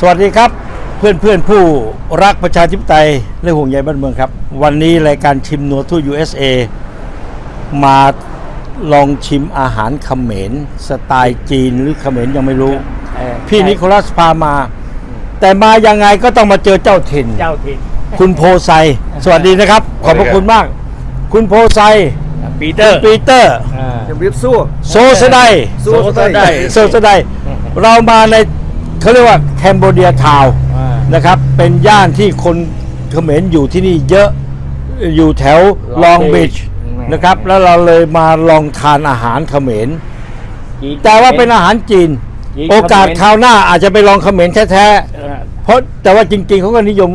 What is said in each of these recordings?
สวัสดีครับเพื่อนเพื่อนๆผู้รักประชาธิปไตยและห่วงใยบ้านเมืองครับ วันนี้รายการชิมนัวทั่ว USA มาลองชิมอาหารเขมรสไตล์จีนหรือเขมรยังไม่รู้เออพี่นิโคลัสพามา แต่มายังไงก็ต้องมาเจอเจ้าถิ่น เจ้าถิ่น คุณโพไซ สวัสดีนะครับ ขอบพระคุณมาก คุณโพไซปีเตอร์ปีเตอร์อ่าจะรีบสู้โซสไดโซสไดโซสไดเรามาใน เขาเรียกว่าแคนเบเดียทาวอ่า นะครับ เป็นย่านที่คนเขมรอยู่ที่นี่เยอะอยู่แถวลอง Long บีช Beach นะครับแล้วเราเลยมาลองทานอาหารเขมร จีน แต่ว่าเป็นอาหารจีน จีนโอกาสเขมร คราวหน้าอาจจะไปลองเขมรแท้เออๆ เพราะแต่ว่าจริงๆเขาก็นิยม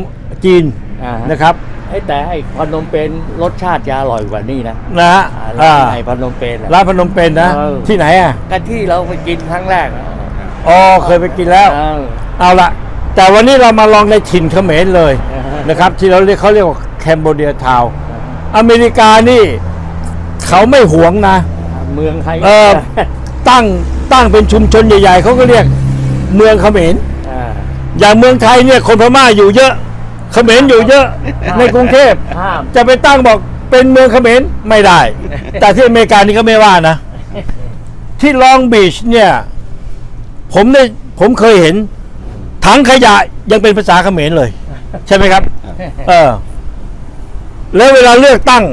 จีนอ่านะครับ เอ้ยแต่ไอ้พนมเปญรสชาติจะอร่อยกว่านี่นะนะฮะอ่าอ่าร้านไอ้พนมเปญอะ ร้านพนมเปญนะ เออ ที่ไหนอะกันที่เราไปกินครั้งแรกอะ อ๋อเคยไปกินแล้วเออเอาละแต่วันนี้เรามาลองในถิ่นเขมรเลยอ่าฮะ นะครับ ที่เราเรียกเขาเรียกว่าแคนเบเดียทาวอเมริกานี่ เขาไม่หวงนะ เมืองไทยเออ ตั้งตั้งเป็นชุมชนใหญ่ ๆเขาก็เรียกเมืองเขมร อ่าอย่างเมืองไทยเนี่ยคนพม่าอยู่เยอะ เขมรอยู่เยอะในกรุงเทพ ห้ามจะไปตั้งบอกเป็นเมืองเขมรไม่ได้ แต่ที่อเมริกานี่ก็ไม่ว่านะ ที่ลองบีชเนี่ย ผมได้ผมเคยเห็น ถังขยะยังเป็นภาษาเขมรเลย ใช่ไหมครับ เออ แล้วเวลาเลือกตั้ง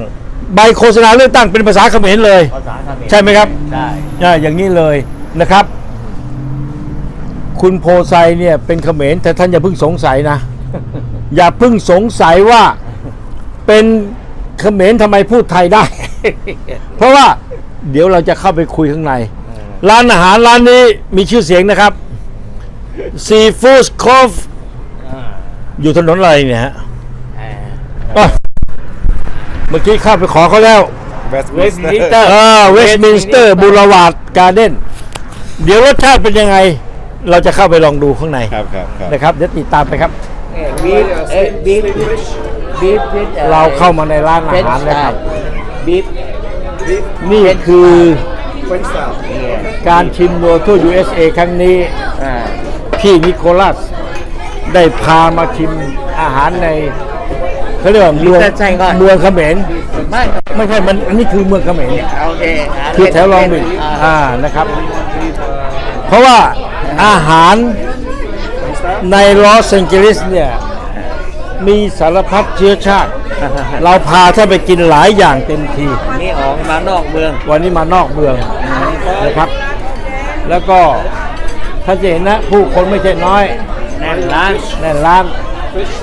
ใบโฆษณาเลือกตั้งเป็นภาษาเขมรเลย ภาษาเขมรใช่ไหมครับ ใช่อ่าอย่างนี้เลยนะครับ คุณโพไซเนี่ยเป็นเขมรแต่ท่านอย่าเพิ่งสงสัยนะ อย่าเพิ่งสงสัยว่าเป็นเขมรทำไมพูดไทยได้ เพราะว่าเดี๋ยวเราจะเข้าไปคุยข้างใน ร้านอาหารร้านนี้มีชื่อเสียงนะครับ Seafood Cove อ่าอยู่ถนนอะไรเนี่ยฮะอ่าอะเมื่อกี้เข้าไปขอเขาแล้ว เวสต์เวมิสนต์สมินสเตเตออร์ร์ เออเวสต์มินสเตอร์บูรวาร์ดการ์เด้นเดี๋ยวรสชาติเป็นยังไง เราจะเข้าไปลองดูข้างในครับครับครับ นะครับ เดี๋ยวติดตามไปครับ บีฟเอ้ยบีฟบีฟเราเข้ามาในร้านอาหารแล้วครับ บีฟ นี่คือ เฟรนช์สไตล์การชิมนัวทั่ว USA ครั้งนี้อ่าพี่นิโคลัสได้พามาชิมอาหารในเขาเรียกว่าเมืองใช่ก่อน เมืองเขมรไม่ไม่ใช่มันอันนี้คือเมืองเขมรโอเคคือแถวลองบินอ่าอ่านะครับ เพราะว่าอาหารในลอสแองเจลิสเนี่ย มีสารพัดเชื้อชาติ เราพาท่านไปกินหลายอย่างเต็มทีนี่ออกมานอกเมือง วันนี้มานอกเมืองนะครับ แล้วก็ถ้าจะเห็นนะ ผู้คนไม่ใช่น้อย แน่นร้านแน่นร้าน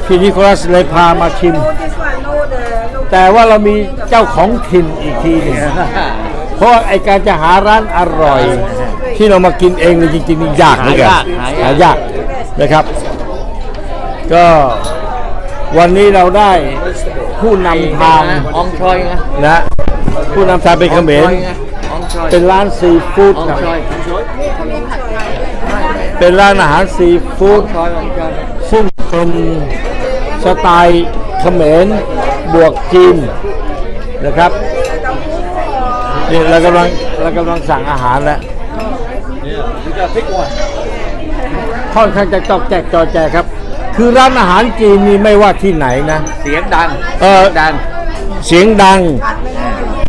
พี่นิโคลัสเลยพามาชิม แต่ว่าเรามีเจ้าของถิ่นอีกทีหนึงเพราะว่าไอการจะหาร้านอร่อย ที่เรามากินเองเนี่ยจริงๆนี่ยากเหมือนกันหายากหายากนะครับ ก็ วันนี้เราได้ผู้นำทางอองชอยนะนะ ผู้นำทางเป็นเขมรอองชอยเป็นร้านซีฟู้ดอองครับชอยเป็นร้านอาหารซีฟู้ดชอยอองชอยซึ่งเป็นสไตล์เขมรบวกจีนนะครับนี่เรากำลังเรากำลังสั่งอาหารแล้วค่อนข้างจะจอกแจกจอแจครับ คือร้านอาหารจีนนี่ไม่ว่าที่ไหนนะ เสียงดังเออดัง เสียงดัง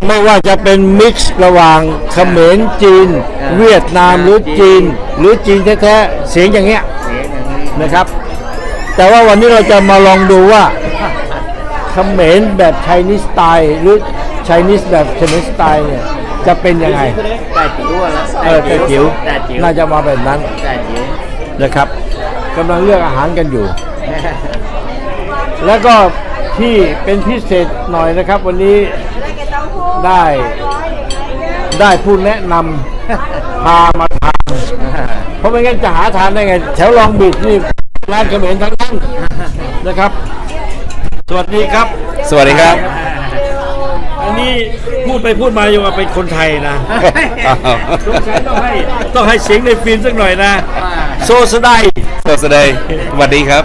ไม่ว่าจะเป็นมิกซ์ระหว่างเขมรจีนเวียดนามหรือจีนหรือจีนแท้ๆเสียงอย่างเงี้ยเสียงอย่างนี้นะครับ แต่ว่าวันนี้เราจะมาลองดูว่าเขมรแบบไชนีสสไตล์หรือไชนีสแบบเขมรสไตล์เนี่ยจะเป็นยังไง แต่จิ๋วอะนะเออแต่จิ๋ว แต่จิ๋วน่าจะมาแบบนั้นแต่จิ๋วนะครับ กำลังเลือกอาหารกันอยู่ แล้วก็ที่เป็นพิเศษหน่อยนะครับ วันนี้ได้ได้ผู้แนะนำพามาทานเพราะไม่งั้นจะหาทานได้ไง แถวลองบีดนี่ร้านเขมรทั้งนั้นนะครับ สวัสดีครับ สวัสดีครับ อันนี้พูดไปพูดมาอยู่ว่าเป็นคนไทยนะสงสัยต้องให้ต้องให้เสียงในฟิล์มสักหน่อยนะ โซสไดส วัสดีสวัสดีครับ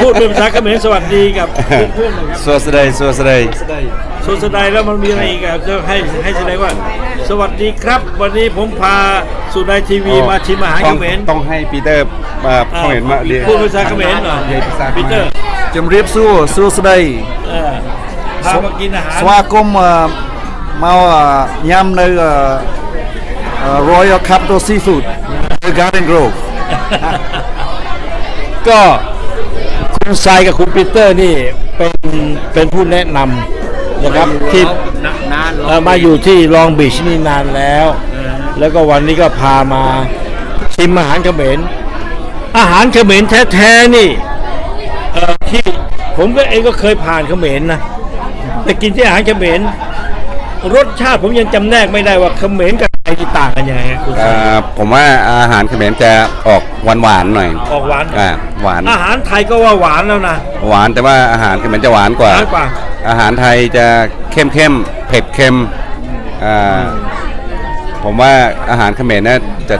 พูดเป็นภาษาเขมรสวัสดีกับเพื่อนๆหนะครัสวัสดีสวัสดีสวัสดีแล้วมันมีอะไรอีกอะก็ให้ให้แสดงว่า สวัสดีครับ วันนี้ผมพาสุดายทีวีมาชิมอาหารเขมรต้องให้ปีเตอร์มาเขมรมาเรียนพูดภาษาเขมรหน่อยปีเตอร์จำเรียบสู้สู้สดายพามากินอาหารสวาคมมาย่ำใน Royal Capital Seafood The Garden Grove ก็คุณทรายกับคุณปีเตอร์นี่เป็นเป็นผู้แนะนำนะครับที่นานเอ่อมาอยู่ที่ลองบีชนี่นานแล้ว แล้วก็วันนี้ก็พามาชิมอาหารเขมรอาหารเขมรแท้ๆนี่เอ่อที่ผมก็เองก็เคยผ่านเขมรนะแต่กินที่อาหารเขมรรสชาติผมยังจำแนกไม่ได้ว่าเขมรกับ ไทยนี่ต่างกันยังไงฮะคุณทเอ่รายอผมว่าอาหารเขมรจะออกหวานหวานๆหน่อยออกหวานอ่าหวาน อาหารไทยก็ว่าหวานแล้วนะ หวานแต่ว่าอาหารเขมรจะหวานกว่า หวานกว่า อาหารไทยจะเข้มเข้มเผ็ดเค็มอ่าผมว่าอาหารเขมรน่าจะ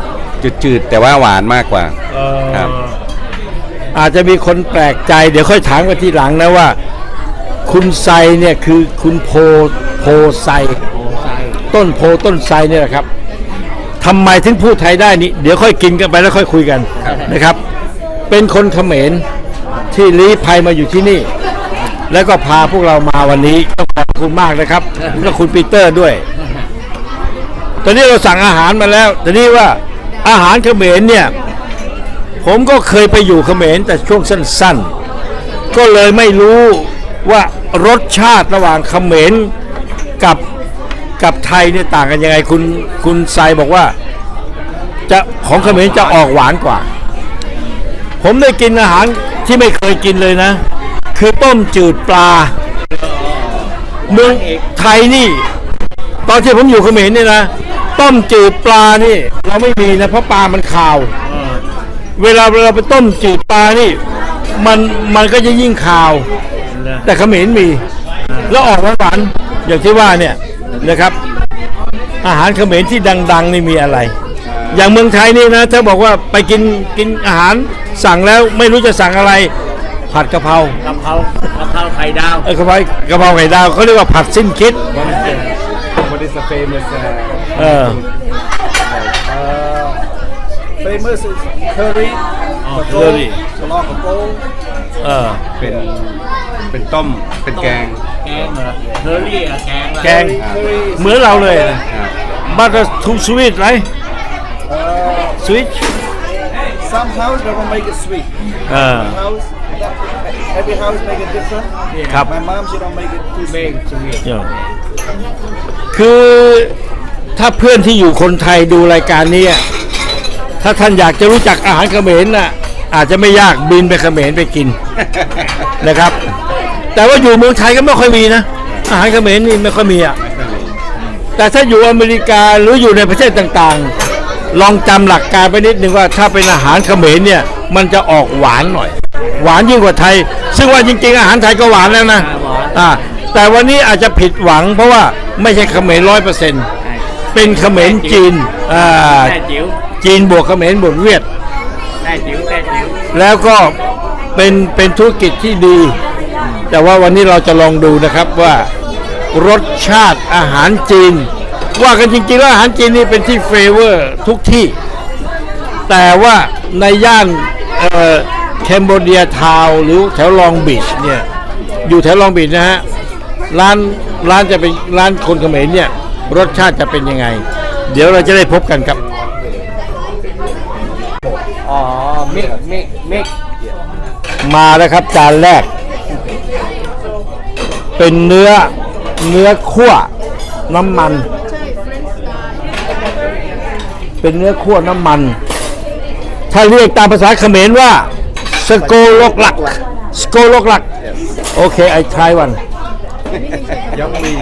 จืดๆแต่ว่าหวานมากกว่า เอ่อครับ อาจจะมีคนแปลกใจ เดี๋ยวค่อยถามกันทีหลังนะว่า คุณไซเนี่ยคือคุณโพโพไซต้นโพต้นไทรเนี่ยแหละครับ ทำไมถึงพูดไทยได้นี่เดี๋ยวค่อยกินกันไปแล้วค่อยคุยกันนะครับ เป็นคนเขมรที่ลี้ภัยมาอยู่ที่นี่ แล้วก็พาพวกเรามาวันนี้ต้องขอบคุณมากนะครับและคุณปีเตอร์ด้วย ตอนนี้เราสั่งอาหารมาแล้วตอนนี้ว่าอาหารเขมรเนี่ย ผมก็เคยไปอยู่เขมรแต่ช่วงสั้นๆ ก็เลยไม่รู้ว่ารสชาติระหว่างเขมรกับ กับไทยเนี่ยต่างกันยังไงคุณคุณไซบอกว่า จะของเขมรจะออกหวานกว่า ผมได้กินอาหารที่ไม่เคยกินเลยนะ คือต้มจืดปลาเมืองไทยนี่ ตอนที่ผมอยู่เขมรเนี่ยนะต้มจืดปลานี่ เราไม่มีนะเพราะปลามันขาว เวลาเราไปต้มจืดปลานี่ มันมันก็จะยิ่งขาว แต่เขมรมี แล้วออกหวานๆอย่างที่ว่าเนี่ย นะครับ อาหารเขมรที่ดัง ๆ นี่มีอะไร อย่างเมืองไทยนี่นะถ้าบอกว่าไปกินกินอาหารสั่งแล้วไม่รู้จะสั่งอะไร ผัดกะเพรากะเพรากะเพราไข่ดาวเออกะเพรากะเพราไข่ดาวเขาเรียกว่าผัดสิ้นคิด What is the เออเฟมัสคือ curry curry สลอกกระโปงเออเป็นเป็นต้มเป็นแกง แกงเหรอเทอรี่อะแกงเหรอแกง curry เหมือนเราเลยนะครับบัตรทูสวีทไร uh, สวีท some house they will make it sweet เออ house every house make it different ครับ my mom she don't make it too เบง sweet สวีทเนี่ยคือถ้าเพื่อนที่อยู่คนไทยดูรายการนี้อะถ้าท่านอยากจะรู้จักอาหารเขมรน่ะอาจจะไม่ยากบินไปเขมรไปกิน นะครับ แต่ว่าอยู่เมืองไทยก็ไม่ค่อยมีนะอาหารเขมรนี่ไม่ค่อยมีอะแต่ถ้าอยู่อเมริกาหรืออยู่ในประเทศต่างๆ ลองจำหลักการไปนิดนึงว่าถ้าเป็นอาหารเขมรเนี่ยมันจะออกหวานหน่อย หวานยิ่งกว่าไทย ซึ่งว่าจริง ๆ อาหารไทยก็หวานแล้วนะอ่าแต่วันนี้อาจจะผิดหวัง เพราะว่าไม่ใช่เขมรร้อยเปอร์เซ็นต์เป็นเขมรจีนอ่าแต่จิ๋วจีนบวกเขมรบวกเวียดแต่จิ๋วแต่จิ๋วแล้วก็เป็นเป็นธุรกิจที่ดี แต่ว่าวันนี้เราจะลองดูนะครับว่ารสชาติอาหารจีน ว่ากันจริงๆแล้วอาหารจีนนี่เป็นที่เฟเวอร์ทุกที่ แต่ว่าในย่านแคนเบเดียทาวหรือแถวลองบีชเนี่ยอยู่แถวลองบีชนะฮะร้านร้านจะเป็นร้านคนเขมรเนี่ยรสชาติจะเป็นยังไง เดี๋ยวเราจะได้พบกันครับ อ๋อมิกมิกมิกมาแล้วครับจานแรก เป็นเนื้อเนื้อคั่วน้ำมัน เป็นเนื้อคั่วน้ำมัน ถ้าเรียกตามภาษาเขมรว่าสโกโลกหลักสโกโลกหลักโอเคไอทายวันยังมี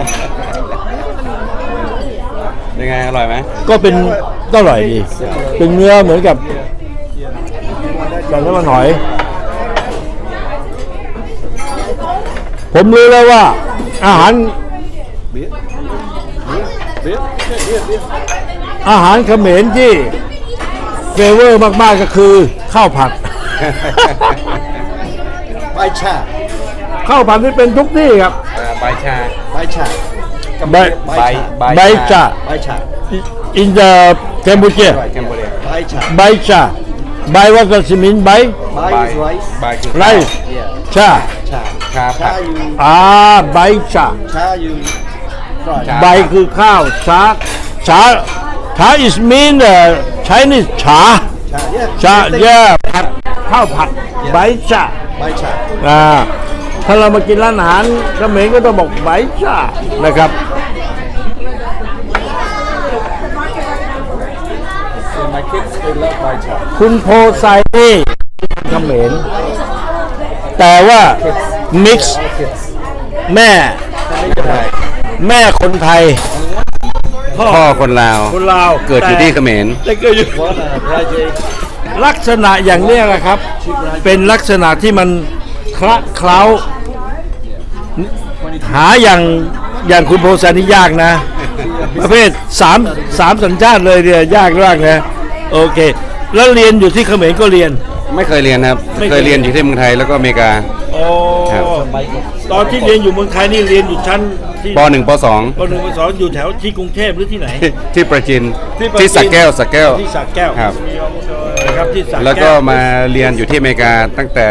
ยังไงอร่อยไหมก็เป็นก็อร่อยดีเป็นเนื้อเหมือนกับกับน้ำมันหอย ผมรู้แล้วว่า อาหารอาหารเขมรที่เฟเวอร์มาก ๆ ก็คือ ข้าวผัด ใบชาข้าวผัดนี่เป็นทุกที่ครับ อ่าใบชา ใบชากะ Bai- Bai Bai- Bai cha Bai cha. in the Cambodia แคมโบเดีย Bai cha. Bai cha Bai what does it mean Bai Bai is rice. บายคือ rice Yeah. cha Cha. Cha Cha ผัด you. อ่า Bai cha Cha you. Fry. Cha. ใบคือข้าวชาชาชา is mean uh, Chinese ชา Cha. Yeah. ชา same thing. แย่ผัดข้าวผัดใบชา Bai cha. อ่าถ้าเรามากินร้านอาหารเขมรก็ต้องบอกใบชานะครับ So my kids they love bai cha. คุณโพไซนี่เขมรแต่ว่า mix All kids. แม่ แม่คนไทย พ่อคนลาว คนลาวเกิดอยู่ที่เขมรแต่เกิดอยู่ One uh, Rajay. ลักษณะอย่างเนี้ยแหละครับ เป็นลักษณะที่มันคละเคล้า หาอย่างอย่างคุณโพสานี่ยากนะ ประเภทสามสามสัญชาติเลยเนี่ยยากมากนะ โอเค แล้วเรียนอยู่ที่เขมรก็เรียน ไม่เคยเรียนครับ ไม่เคย เคยเรียนอยู่ที่เมืองไทยแล้วก็อเมริกาโอ้ครับ ตอนที่เรียนอยู่เมืองไทยนี่เรียนอยู่ชั้นที่ป .1 ปปหนึ่งปสองอยู่แถวที่กรุงเทพหรือที่ไหน .2 ที่ประจินประที่จีนสักแก้วสักแก้ว ที่สระแก้วครับ นะครับที่สระแล้วก็ก้มาเรียนอยู่ที่อเมริกาตั้งแต่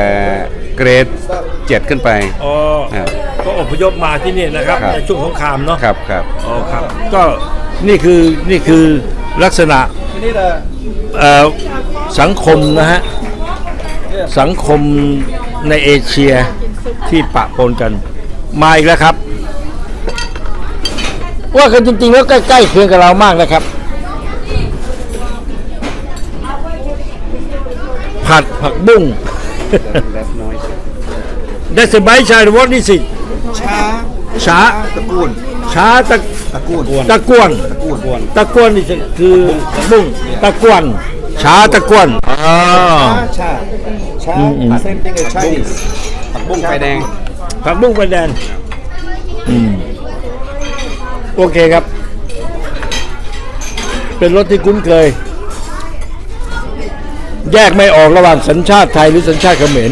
เกรด7ขึ้นไป อ๋อครับก็อพยพมาที่นี่นะครับครับ ในช่วงสงครามเนาะครับครับ อ๋อครับ ก็นี่คือนี่คือลักษณะ We need a เอ่อสังคมนะฮะ สังคมในเอเชียที่ปะปนกัน มาอีกแล้วครับ ว่ากันจริงๆแล้วใกล้ๆเคียงกับเรามากนะครับ ผัดผักบุ้ง That's a bite child what is it cha ช้าตะกูลช้าตะตะกูลตะกวนตะกูลตะกวนนี่คือบุ้งตะกวนช้าตะกวน อ๋อชาชาอืม same thing as Chinese ผักบุ้งไฟแดง ผักบุ้งไฟแดงอืมโอเคครับ เป็นรถที่คุ้นเคย แยกไม่ออกระหว่างสัญชาติไทยหรือสัญชาติเขมร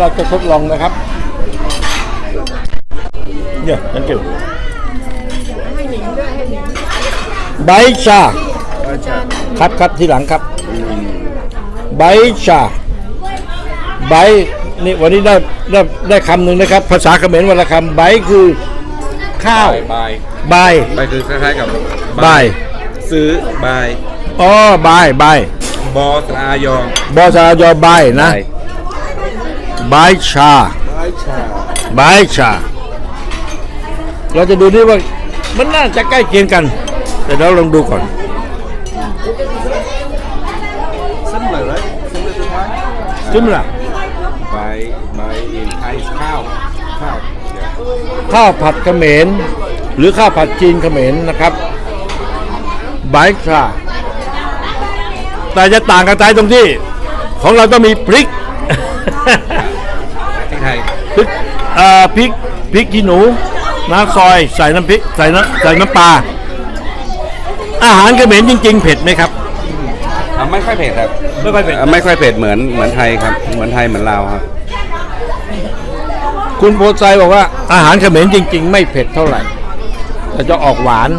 เดี๋ยวเราจะทดลองนะครับเนี่ยนั่นเกี่ยวใบชาครับครับทีหลังครับใบชาใบนี่วันนี้ได้ได้ได้คำหนึ่งนะครับ ภาษาเขมรวันละคำใบคือข้าวบายใบบายคือคล้ายๆกับใบซื้อบายอ๋อใบใบบอสอายองบอสารยอใบนะใบชาไม้ชาใบชา เราจะดูดิว่า มันน่าจะใกล้เคียงกัน แต่เราลองดูก่อน similar right similar to Thai จุ่มละบายบายอินไทยข้าวข้าวข้าวผัดเขมรหรือข้าวผัดจีนเขมรนะครับใบชา แต่จะต่างกันใจตรงที่ ของเราต้องมีพริกที่ ไทยพริกเอ่อพริกพริกขี้หนูน้ำซอยใส่น้ำพริกใส่น้ำใส่น้ำปลาอาหารเขมรจริง ๆ เผ็ดไหมครับ อะไม่ค่อยเผ็ดครับไม่ค่อยเผ็ดอะไม่ค่อยเผ็ดเหมือนเหมือนไทยครับ เหมือนไทยเหมือนลาวครับ คุณโพไซบอกว่าอาหารเขมรจริง ๆ ไม่เผ็ดเท่าไหร่ แต่จะออกหวาน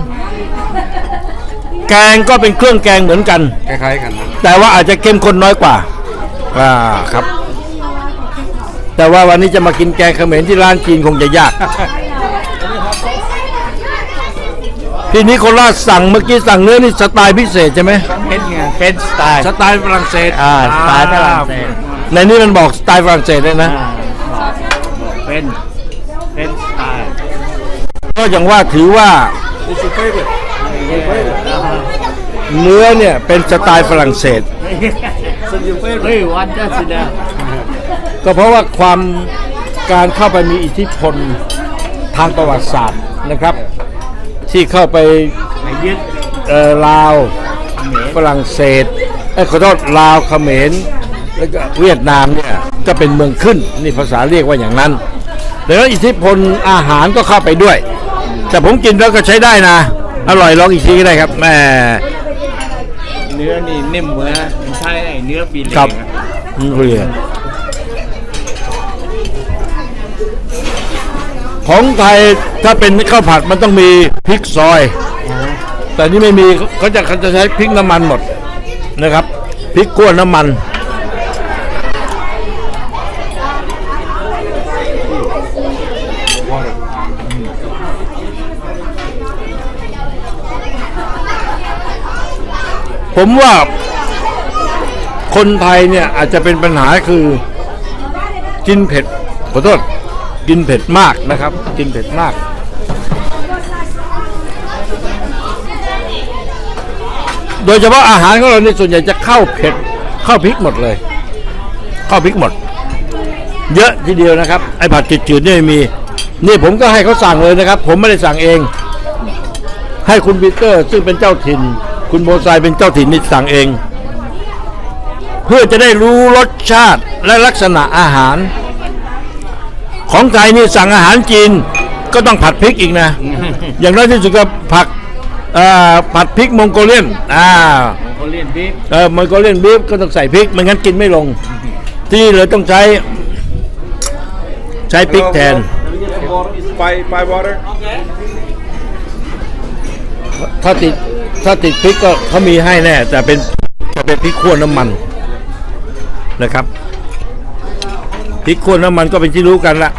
แกงก็เป็นเครื่องแกงเหมือนกัน คล้ายๆกันครับแต่ว่าอาจจะเข้มข้นน้อยกว่า อ่าครับ แต่ว่าวันนี้จะมากินแกงเขมรที่ร้านจีนคงจะยากพี่นิโคลัสสั่งเมื่อกี้สั่งเนื้อนี่สไตล์พิเศษใช่ไหมเป็นไงเป็นสไตล์สไตล์ฝรั่งเศสอ่าสไตล์ฝรั่งเศสในนี้มันบอกสไตล์ฝรั่งเศสเลยนะอ่าเป็นเป็นสไตล์ก็อย่างว่าถือว่า It's your favorite your favorite เนื้อเนี่ยเป็นสไตล์ฝรั่งเศส ก็เพราะว่าความการเข้าไปมีอิทธิพลทางประวัติศาสตร์นะครับ ที่เข้าไปไปยึดเอ่อลาวฝรั่งเศสเอ้ยขอโทษลาวเขมรแล้วก็เวียดนามเนี่ยก็ก็เป็นเมืองขึ้นนี่ภาษาเรียกว่าอย่างนั้นดังนั้นอิทธิพลอาหารก็เข้าไปด้วย แต่ผมกินแล้วก็ใช้ได้นะ อร่อยลองอีกทีก็ได้ครับแหม่เนื้อนี่นิ่มเหมือนมันใช่ไอ้เนื้อปีเล็กครับนะอืมเรีย ของไทยถ้าเป็นข้าวผัดมันต้องมีพริกซอย แต่นี่ไม่มีเขาจะเขาจะใช้พริกน้ำมันหมดนะครับพริกกั้วนน้ำมัน ผมว่าคนไทยเนี่ยอาจจะเป็นปัญหาคือ กินเผ็ดขอโทษ กินเผ็ดมากนะครับ กินเผ็ดมากโดยเฉพาะอาหารของเราในยส่วนใหญ่จะเข้าเผ็ดเข้าพริกหมดเลย เข้าพริกหมด เยอะทีเดียวนะครับ ไอ้ผัดจืดๆเนี่ยไม่มี นี่ผมก็ให้เขาสั่งเลยนะครับ ผมไม่ได้สั่งเอง ให้คุณปีเตอร์ ซึ่งเป็นเจ้าถิ่น คุณโบไซเป็นเจ้าถิ่นนี่สั่งเอง เพื่อจะได้รู้รสชาติและลักษณะอาหาร ของไทยนี่สั่งอาหารจีนก็ต้องผัดพริกอีกนะ อย่างน้อยที่สุดก็ผักเอ่อผัดพริกมองโกเลียนอ่า เขาเล่นบิ๊กเออมองโกเลียนบีฟก็ต้องใส่พริกไม่งั้นกินไม่ลง ที่นี่เลยต้องใช้ ใช้พริกแทน Five five water ถ้าติดถ้าติดพริกก็เขามีให้แน่แต่เป็นจะเป็นพริกขั่วน้ำมันนะครับ พริกขั่วน้ำมันก็เป็นที่รู้กันละ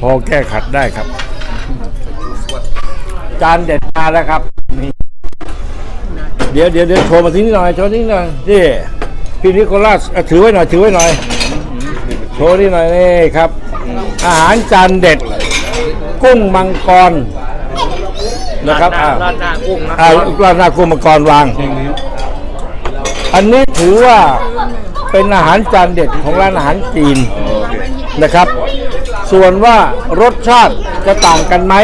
พอแก้ขัดได้ครับ จานเด็ดมาแล้วครับนี่เดี๋ยวเดี๋ยวเดี๋ยวโชว์มาทิ้งนิดหน่อยโชว์ทิ้งหน่อยนี่พี่นิโคลัสอะถือไว้หน่อยถือไว้หน่อย โชว์นี่หน่อยนี่ครับ อาหารจานเด็ด กุ้งมังกร นะครับราอ่าดหน้าราดหน้ากุ้งนะอ่าราดหน้ากุ้งมังกรวาง อันนี้ถือว่าเป็นอาหารจานเด็ดของร้านอาหารจีนนะครับ ส่วนว่ารสชาติจะต่างกันไหม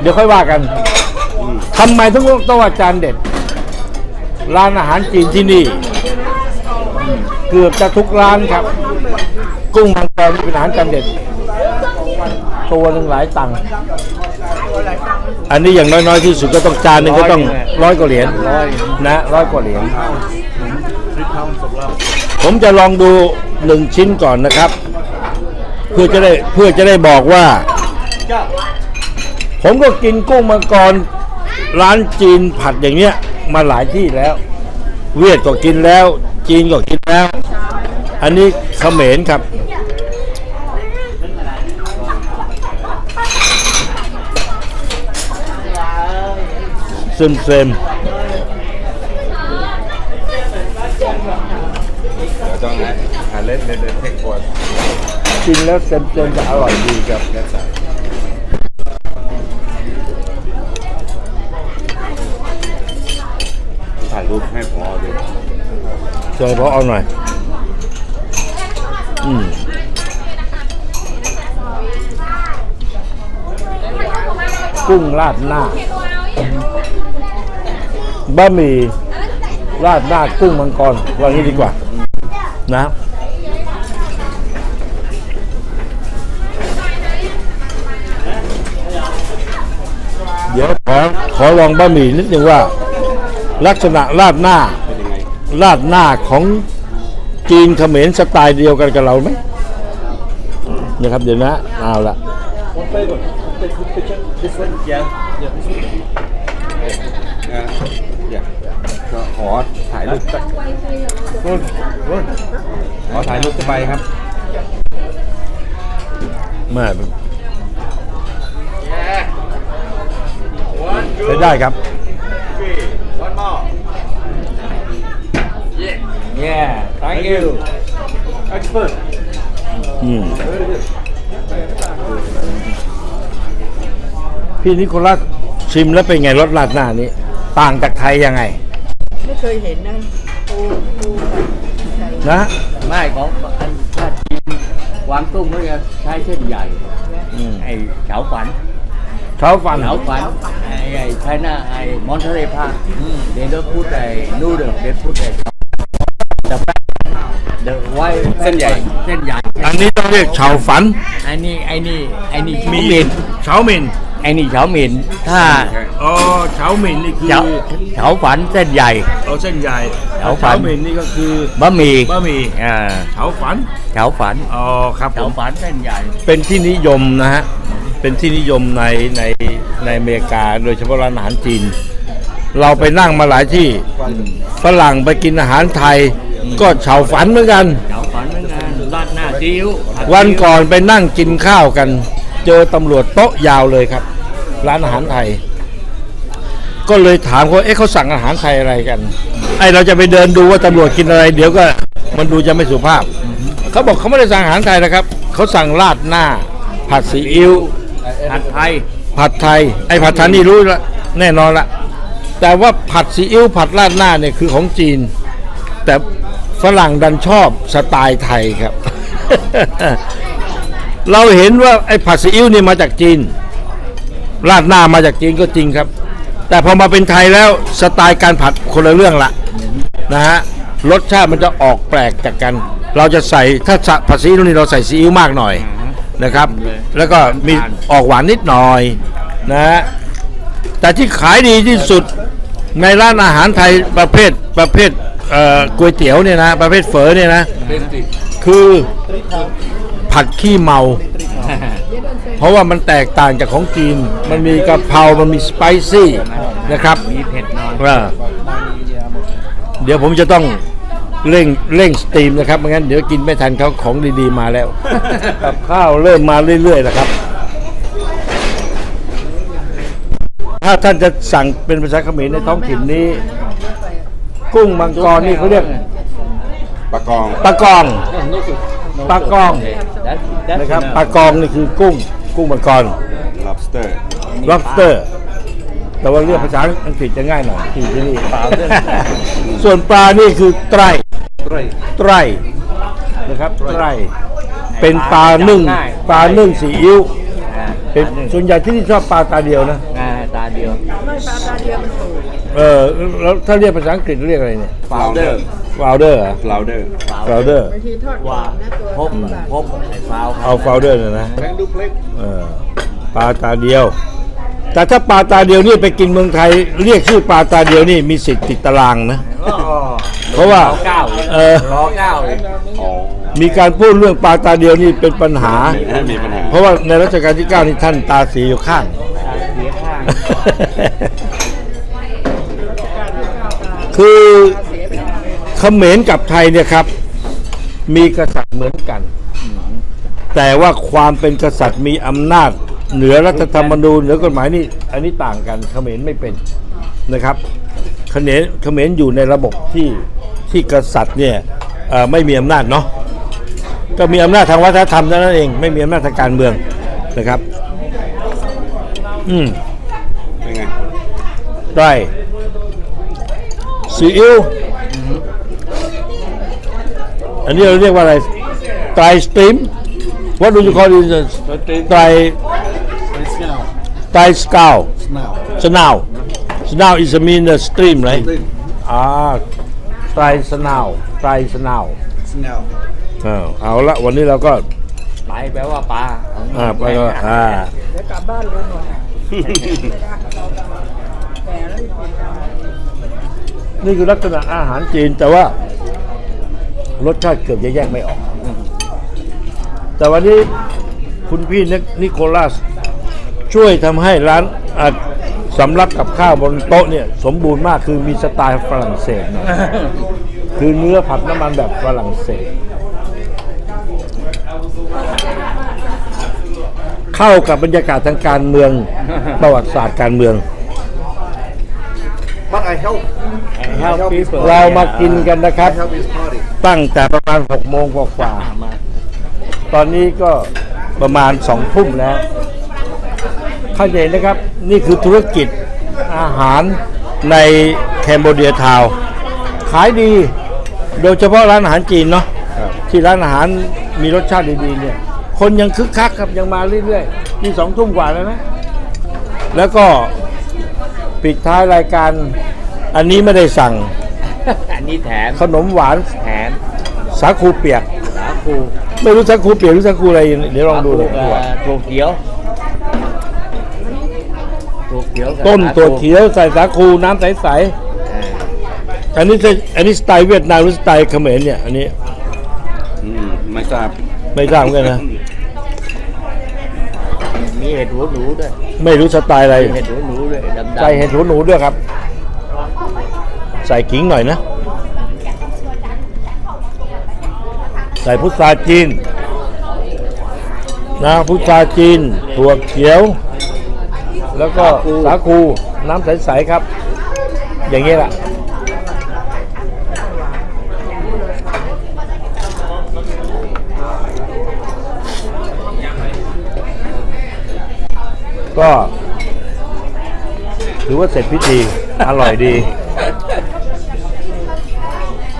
เดี๋ยวค่อยว่ากันทำไมต้องต้องว่าจานเด็ด ร้านอาหารจีนที่นี่ เกือบจะทุกร้านครับ กุ้งมังกรเป็นอาหารจานเด็ด ตัวหนึ่งหลายตังค์ อันนี้อย่างน้อยๆที่สุดก็ต้องจานหนึ่งก็ต้องร้อยกว่าเหรียญนะร้อยกว่าเหรียญผมจะลองดูหนึ่งชิ้นก่อนนะครับ เพื่อจะได้เพื่อจะได้บอกว่า ผมก็กินกุ้งมังกรร้านจีนผัดอย่างเนี้ย มาหลายที่แล้ว เวียดก็กินแล้ว จีนก็กินแล้ว อันนี้เขมรครับ ซึมเซมเดี๋ยวต้องนะอ่าเล่นเล่นเล่นเทคโฟร์กินแล้วเซมเซมจะอร่อยดีครับ that's right ถ่ายรูปให้พอดูช่วยพอเอาหน่อย อืมกุ้งราดหน้า บะหมี่ราดหน้ากุ้งมังกรว่างี้ดีกว่า นะเดี๋ยวขอขอลองบะหมี่นิดนึงว่า ลักษณะราดหน้าราดหน้าของจีนเขมรสไตล์เดียวกันกับเราไหมนะครับเดี๋ยวนะเอาละนะอยากก็ขอถ่ายรูปรุ่นรุ่นขอถ่ายรูปสบายครับแม่ใช้ได้ครับ yeah thank you expert อืมพี่นิโคลัสชิมแล้วเป็นไงรสราดหน้านี้ ต่างจากไทยยังไง ไม่เคยเห็นนะปูปูใส่นะ ไม่ของอันถ้าจีนกวางตุ้งเขาจะใช้เส้นใหญ่ อืมไอ้เฉาฝันเฉาฝัน เฉาฝันไอ้ไอ้ไชน่าไอ้มอนเทเรพาเดนเดอร์พูดไอ้นูเดอร์เดนพูดไอ้เดอะแฟเดอะไวเส้นใหญ่ เส้นใหญ่อันนี้ต้องเรียกเฉาฝันไอ้นี่ไอ้นี่ไอ้นี่เฉามีหมินเฉาหมิน ไอ้นี่เฉาหมินถ้าอ๋อเฉาหมินนี่คือเฉาเฉาฝันเส้นใหญ่ เอาเส้นใหญ่เฉาฝันเฉาหมินนี่ก็คือบะหมี่บะหมี่อ่าเฉาฝันเฉาฝันอ๋อครับผเฉามฝันเส้นใหญ่ เป็นที่นิยมนะฮะ เป็นที่นิยมในในในอเมริกาโดยเฉพาะร้านอาหารจีน เราไปนั่งมาหลายที่ฝรั่งไปกินอาหารไทย ก็เฉาฝันเหมือนกัน เฉาฝันเหมือนกันราดหน้าซีอิ๊วผัดวันซีอิ๊ก่อนไปนั่งกินข้าวกัน เจอตำรวจโต๊ะยาวเลยครับ ร้านอาหารไทย ก็เลยถามเขาเอ๊ะเขาสั่งอาหารไทยอะไรกัน ไอเราจะไปเดินดูว่าตำรวจกินอะไร เดี๋ยวก็มันดูจะไม่สุภาพ เขาบอกเขาไม่ได้สั่งอาหารไทยนะครับ เขาสั่งราดหน้า ผัดซีอิ๊วผัดไทย ผัดไทย ไอผัดไทยนี่รู้ละแน่นอนละแต่ว่าผัดซีอิ๊วผัดราดหน้าเนี่ยคือของจีน แต่ฝรั่งดันชอบสไตล์ไทยครับ เราเห็นว่าไอ้ผัดซีอิ๊วนี่มาจากจีน ราดหน้ามาจากจีนก็จริงครับ แต่พอมาเป็นไทยแล้วสไตล์การผัดคนละเรื่องละนะฮะรสชาติมันจะออกแปลกจากกัน เราจะใส่ถ้าผัดซีอิ๊วนี่เราใส่ซีอิ๊วมากหน่อยนะครับ แล้วก็มีออกหวานนิดหน่อยนะฮะแต่ที่ขายดีที่สุดในร้านอาหารไทยประเภทประเภทก๋วยเตี๋ยวเนี่ยนะประเภทเฝอเนี่ยนะคือ ผัดขี้เมา เพราะว่ามันแตกต่างจากของจีน มันมีกะเพรา มันมีสไปซี่นะครับมีเผ็ดหน่อยว่าเดี๋ยวผมจะต้องเร่งเร่งสตรีมนะครับไม่งั้นเดี๋ยวกินไม่ทันเขาของดีๆมาแล้วกับข้าวเริ่มมาเรื่อยๆแล้วครับ ถ้าท่านจะสั่งเป็นภาษาเขมรในท้องถิ่นนี้ กุ้งมังกรนี่เขาเรียกปลากองปลากอง ปลากองนะครับปลากองนี่คือกุ้ง กุ้งมังกร lobster lobster แต่ว่าเรียกภาษาอังกฤษจะง่ายหน่อยที่ที่นี่ ส่วนปลานี่คือไตรไตรนะครับไตรเป็นปลานึ่ง ปลานึ่งซีอิ๊วอ่าเป็นส่วนใหญ่ที่นี่ชอบปลาตาเดียวนะ อ่าตาเดียว ไม่ปลาตาเดียวมันถูกเออแล้วถ้าเรียกภาษาอังกฤษเรียกอะไรเนี่ย flounder ฟาวเดอร์ flounder ฟาวเดอร์บางทีทอดกรว่าอบนะตัวพบละพบไอ้ฟาวเอาฟาวเดอร์เนี่ยนะเออปลาตาเดียว แต่ถ้าปลาตาเดียวนี่ไปกินเมืองไทย เรียกชื่อปลาตาเดียวนี่มีสิทธิ์ติดตารางนะเพราะว่ารอเก้าเลยเออรอเก้าเลยอ๋อมีการพูดเรื่องปลาตาเดียวนี่เป็นปัญหา มีปัญหาเพราะว่าในรัชกาลที่ 9 นี่ท่านตาสีอยู่ข้าง เสียข้างคือ เขมรกับไทยเนี่ยครับ มีกษัตริย์เหมือนกัน แต่ว่าความเป็นกษัตริย์มีอำนาจ เหนือรัฐธรรมนูญเหนือกฎหมายนี่อันนี้ต่างกันเขมรไม่เป็นนะครับเขมรเขมรอยู่ในระบบที่ที่กษัตริย์เนี่ยเอ่อไม่มีอำนาจเนาะก็มีอำนาจทางวัฒนธรรมเท่านั้นเอง ไม่มีอำนาจทางการเมืองนะครับ อืมเป็นไงได้ซีอิ๊ว อันนี้เราเรียกว่าอะไรไตรสตรีม What do you call it ไตรไตรสกาวสนาวสนาว is a mean a stream right อ่าไตรสนาวไตรสนาว Smell. เอาเอาละวันนี้เราก็ไปแปลว่าปลาอ่าไปก็อ่าเดี๋ยวกลับบ้านเลยหน่อยแต่แล้วอีกคนทำนี่คือลักษณะอาหารจีนแต่ว่า รสชาติเกือบจะแยกไม่ออก แต่วันนี้คุณพี่นิโคลัส ช่วยทำให้ร้านสำรับกับข้าวบนโต๊ะเนี่ย สมบูรณ์มากคือมีสไตล์ฝรั่งเศสหน่อยคือเนื้อผัดน้ำมันแบบฝรั่งเศส เข้ากับบรรยากาศทางการเมือง ประวัติศาสตร์การเมือง But I help. เฮลปีเปิดเรามากินกันนะครับ Help his party. ตั้งแต่ประมาณ6โมงกว่าๆตอนนี้ก็ประมาณ2ทุ่มแล้วเข้าใจนะครับ นี่คือธุรกิจอาหารในแคนเบเดียทาวน์ขายดี โดยเฉพาะร้านอาหารจีนเนาะที่ร้านอาหารมีรสชาติดีๆเนี่ย คนยังคึกคักครับยังมาเรื่อยๆนี่สองทุ่มกว่าแล้วนะ แล้วก็ปิดท้ายรายการ อันนี้ไม่ได้สั่งอันนี้แถมขนมหวานแถมสาคูเปียก สาคูไม่รู้สาคูเปียกหรือสาคูอะไรเดี๋ยวลองดูหน่อยสาคูกับถั่วเขียวถั่วเขียวกับต้มสาคูตัวเขียวใส่สาคูน้ำใสอ่าๆอันนี้จะอันนี้สไตล์เวียดนามหรือสไตล์เขมรเนี่ย อันนี้อืมไม่ทราบไม่ทราบเหมือนกันนะมีเห็ดหัวหนูด้วยไม่รู้สไตล์อะไรมีเห็ดหัวหนูด้วยดำๆใส่เห็ดหูหนูด้วยครับ ใส่ขิงหน่อยนะ ใส่พุทราจีนนะพุทราจีนถั่วเขียว แล้วก็สาคูน้ำใสๆครับ อย่างนี้แหละก็ถือว่าเสร็จพิธี อร่อยดี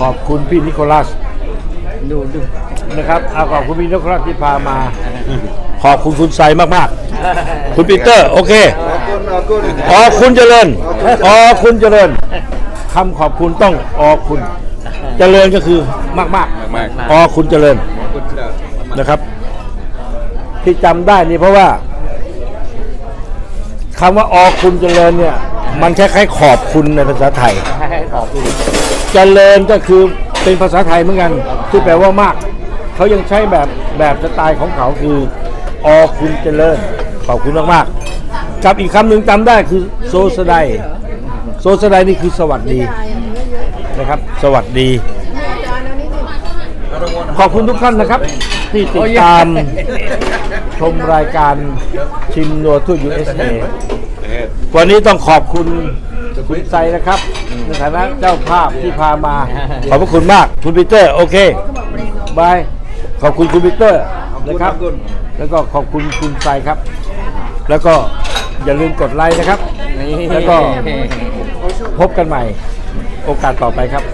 ขอบคุณพี่นิโคลัสดูดู นะครับเอาขอบคุณพี่นิโคลัสที่พามา ขอบคุณคุณไซมากๆ คุณปีเตอร์ โอเคอ๋อคุณเจริญอ๋อคุณเจริญคำขอบคุณต้องอ๋อคุณ เจริญก็คือมากๆมากอ๋อคุณเจริญนะครับ ที่จำได้นี่เพราะว่าคำว่าอคุณเจริญเนี่ย มันคล้ายๆขอบคุณในภาษาไทย ให้ขอบคุณเจริญก็คือเป็นภาษาไทยเหมือนกันที่แปลว่ามาก เขายังใช้แบบแบบสไตล์ของเขาคืออคุณเจริญขอบคุณมากๆกับอีกคำหนึ่งจำได้คือโซสไดโซสไดนี่คือสวัสดีนะครับ สวัสดี ขอบคุณทุกท่านนะครับ ที่ติดตามชมรายการชิมนัวทั่ว USA วันนี้ต้องขอบคุณคุณไซนะครับ ในฐานะเจ้าภาพที่พามา ขอบพระคุณมาก คุณปีเตอร์ โอเคบาย ขอบคุณคุณปีเตอร์นะครับ แล้วก็ขอบคุณคุณไซครับ แล้วก็อย่าลืมกดไลค์นะครับ แล้วก็พบกันใหม่ โอกาสต่อไปครับ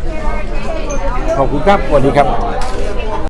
ขอบคุณครับสวัสดีครับ